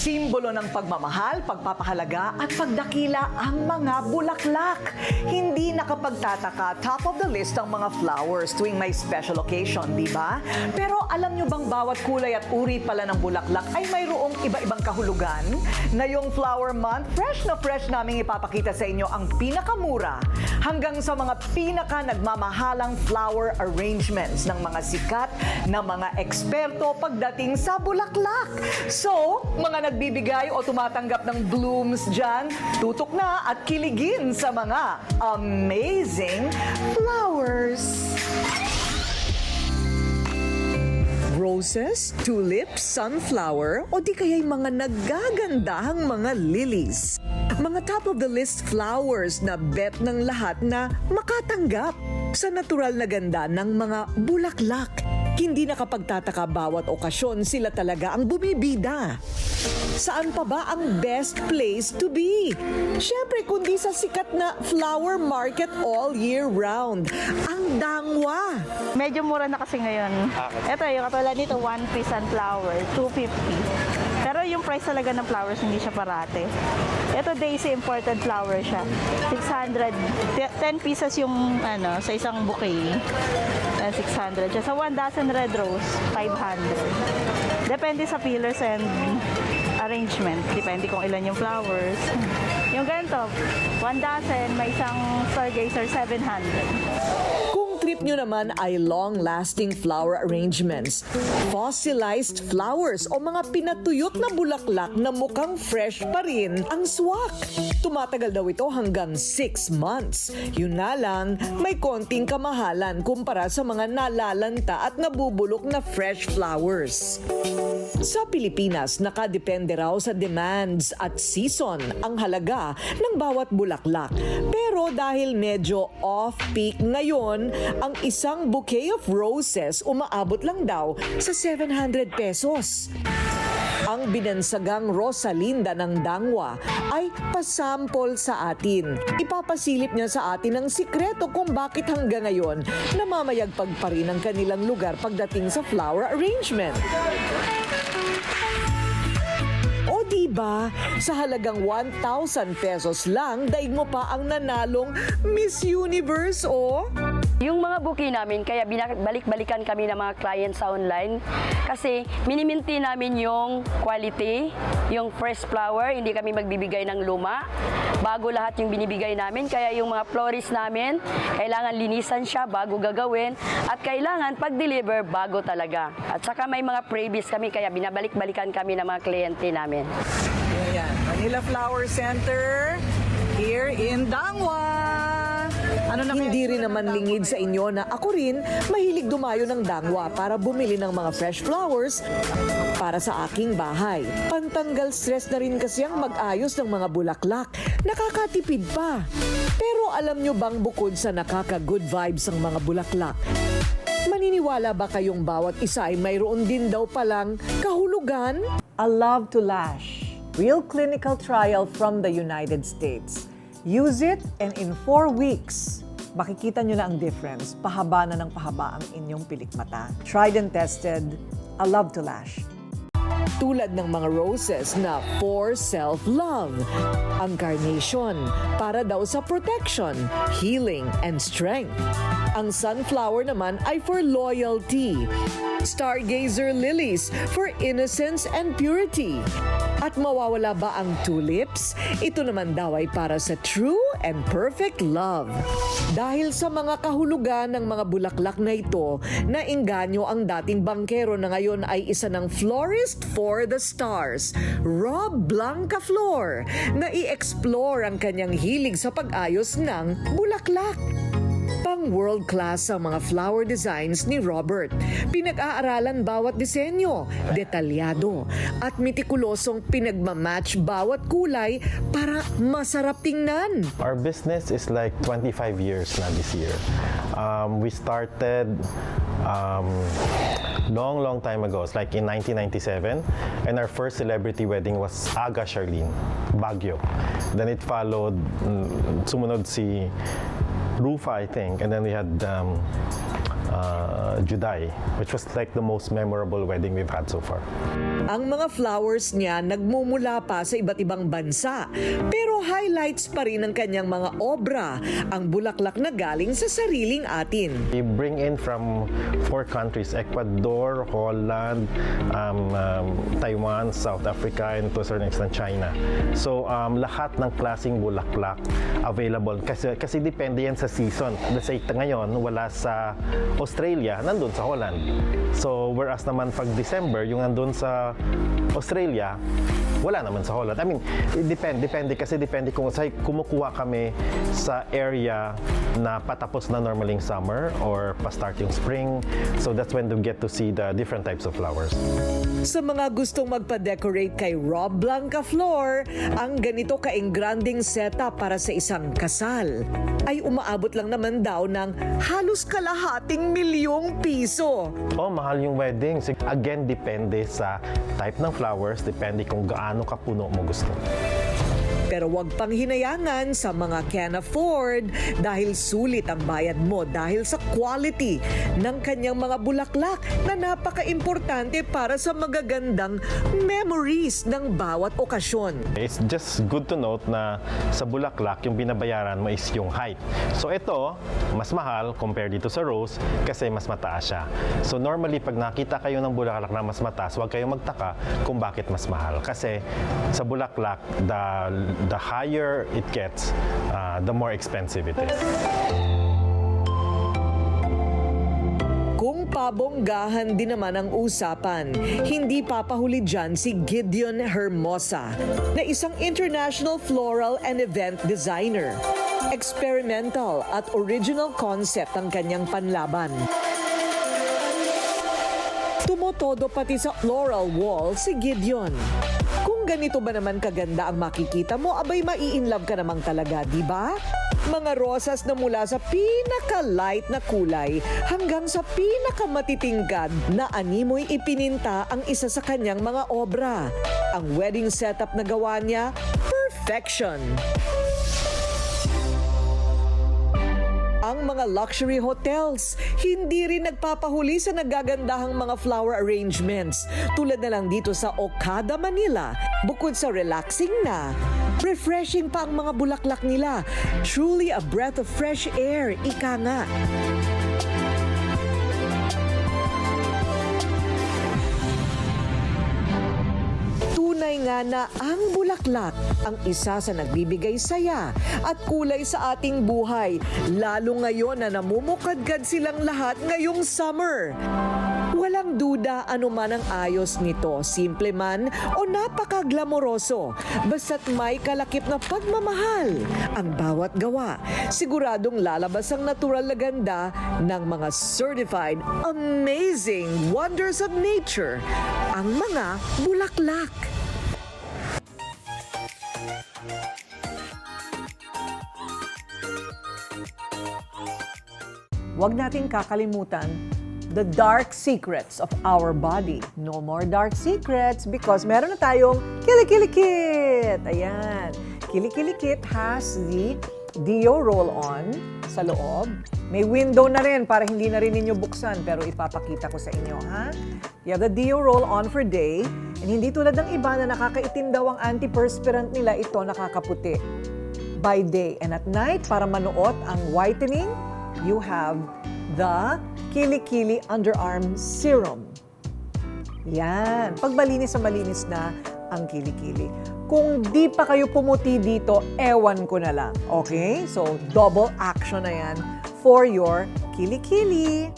Simbolo ng pagmamahal, pagpapahalaga at pagdakila ang mga bulaklak. Hindi nakapagtataka top of the list ang mga flowers tuwing may special occasion, di ba? Pero alam nyo bang bawat kulay at uri pala ng bulaklak ay mayroong iba-ibang kahulugan? Ngayong Flower Month, fresh na fresh naming ipapakita sa inyo ang pinakamura hanggang sa mga pinaka nagmamahalang flower arrangements ng mga sikat na mga eksperto pagdating sa bulaklak. So, mga nagbibigay o tumatanggap ng blooms dyan, tutok na at kiligin sa mga amazing flowers. Roses, tulips, sunflower, o di kaya'y mga nagagandahang mga lilies. Mga top of the list flowers na bet ng lahat na makatanggap sa natural na ganda ng mga bulaklak. Hindi nakapagtataka bawat okasyon sila talaga ang bumibida. Saan pa ba ang best place to be? Siyempre, kundi sa sikat na flower market all year round. Ang dangwa. Medyo mura na kasi ngayon. Ito, yung katulad nito, one piece and flower, 250. Pero yung price talaga ng flowers, hindi siya parate. Ito, daisy imported flower siya. 600. Te- 10 pieces yung ano, sa isang bouquet. Eh, 600 siya. Sa 1 dozen red rose, 500. Depende sa pillars and arrangement. Depende kung ilan yung flowers. Yung ganito, 1 dozen, may isang stargazer, 700. Kung trip nyo naman ay long-lasting flower arrangements, fossilized flowers o mga pinatuyot na bulaklak na mukhang fresh pa rin ang swak. Tumatagal daw ito hanggang 6 months. Yun na lang, may konting kamahalan kumpara sa mga nalalanta at nabubulok na fresh flowers. Sa Pilipinas, nakadepende raw sa demands at season ang halaga ng bawat bulaklak. Pero dahil medyo off-peak ngayon, ang isang bouquet of roses umaabot lang daw sa 700 pesos. Ang binansagang Rosalinda ng Dangwa ay pasample sa atin. Ipapasilip niya sa atin ang sikreto kung bakit hanggang ngayon namamayagpag pa rin ang kanilang lugar pagdating sa flower arrangement. O di ba, sa halagang 1,000 pesos lang, daig mo pa ang nanalong Miss Universe, oh? Yung mga booking namin, kaya balik-balikan kami ng mga clients sa online kasi miniminti namin yung quality, yung fresh flower, hindi kami magbibigay ng luma. Bago lahat yung binibigay namin, kaya yung mga florist namin, kailangan linisan siya bago gagawin at kailangan pag-deliver bago talaga. At saka may mga freebies kami, kaya binabalik-balikan kami ng mga kliyente namin. Ayan, Manila Flower Center here in Dangwa. Ano na Hindi rin naman lingid sa inyo na ako rin mahilig dumayo ng Dangwa para bumili ng mga fresh flowers para sa aking bahay. Pantanggal stress na rin kasi ang mag-ayos ng mga bulaklak. Nakakatipid pa. Pero alam nyo bang bukod sa nakaka-good vibes ang mga bulaklak, Maniniwala ba kayong bawat isa ay mayroon din daw palang kahulugan? A Love to Lash. Real clinical trial from the United States. Use it and in four weeks, makikita nyo na ang difference. Pahaba na ng pahaba ang inyong pilikmata. Tried and tested, A Love to Lash tulad ng mga roses na for self-love. Ang carnation, para daw sa protection, healing, and strength. Ang sunflower naman ay for loyalty. Stargazer lilies for innocence and purity. At mawawala ba ang tulips? Ito naman daw ay para sa true and perfect love. Dahil sa mga kahulugan ng mga bulaklak na ito, nainganyo ang dating bangkero na ngayon ay isa ng florist for the stars, Rob Blanca Flor, na i-explore ang kanyang hilig sa pag-ayos ng bulaklak. Pang world class ang mga flower designs ni Robert. Pinag-aaralan bawat disenyo, detalyado, at metikulosong pinagmamatch bawat kulay para masarap tingnan. Our business is like 25 years na this year. Um, we started um, long, long time ago. It's like in 1997. And our first celebrity wedding was Aga Charlene, Baguio. Then it followed, mm, sumunod si Rufa, I think. And then we had um, uh, Juday, which was like the most memorable wedding we've had so far. Ang mga flowers niya nagmumula pa sa iba't ibang bansa. Pero highlights pa rin ng kanyang mga obra, ang bulaklak na galing sa sariling atin. We bring in from four countries, Ecuador, Holland, um, um, Taiwan, South Africa, and to a certain extent China. So um, lahat ng klaseng bulaklak available kasi, kasi depende yan sa season. Let's say ngayon wala sa Australia, nandun sa Holland. So whereas naman pag December, yung nandun sa Australia, wala naman sa Holland. I mean, it depend, depende kasi depende kung sa kumukuha kami sa area na patapos na normally yung summer or pa-start yung spring. So that's when you get to see the different types of flowers. Sa mga gustong magpa-decorate kay Rob Blanca Flor, ang ganito kaingranding setup para sa isang kasal ay umaabot lang naman daw ng halos kalahating milyong piso. Oh, mahal yung wedding. Again, depende sa type ng flowers, depende kung gaano kapuno mo gusto. Pero wag pang hinayangan sa mga can afford dahil sulit ang bayad mo dahil sa quality ng kanyang mga bulaklak na napaka-importante para sa magagandang memories ng bawat okasyon. It's just good to note na sa bulaklak, yung binabayaran mo is yung height. So ito, mas mahal compare dito sa rose kasi mas mataas siya. So normally, pag nakita kayo ng bulaklak na mas mataas, huwag kayong magtaka kung bakit mas mahal. Kasi sa bulaklak, the, the higher it gets, uh, the more expensive it is. Kung pabonggahan din naman ang usapan, hindi papahuli dyan si Gideon Hermosa na isang international floral and event designer. Experimental at original concept ang kanyang panlaban. Tumotodo pati sa floral wall si Gideon. Kung ganito ba naman kaganda ang makikita mo, abay mai-inlove ka namang talaga, di ba? Mga rosas na mula sa pinaka-light na kulay hanggang sa pinaka-matitingkad na animoy ipininta ang isa sa kanyang mga obra. Ang wedding setup na gawa niya, perfection. Ang mga luxury hotels, hindi rin nagpapahuli sa nagagandahang mga flower arrangements. Tulad na lang dito sa Okada, Manila. Bukod sa relaxing na, refreshing pa ang mga bulaklak nila. Truly a breath of fresh air, ika nga. Nga na ang bulaklak ang isa sa nagbibigay saya at kulay sa ating buhay, lalo ngayon na namumukadkad silang lahat ngayong summer. Walang duda ano man ang ayos nito, simple man o napaka-glamoroso. Basta't may kalakip na pagmamahal ang bawat gawa. Siguradong lalabas ang natural na ganda ng mga certified amazing wonders of nature, ang mga bulaklak. Huwag nating kakalimutan the dark secrets of our body. No more dark secrets because meron na tayong Kilikili-Kit. Ayan. Kilikili-Kit has the Dio roll-on sa loob. May window na rin para hindi na rin ninyo buksan pero ipapakita ko sa inyo, ha? You have the Dio roll-on for day and hindi tulad ng iba na nakakaitim daw ang antiperspirant nila, ito nakakaputi by day. And at night, para manuot ang whitening, you have the Kili-Kili Underarm Serum. Yan. Pag malinis sa malinis na ang kilikili. Kung di pa kayo pumuti dito, ewan ko na lang. Okay? So, double action na yan for your kilikili.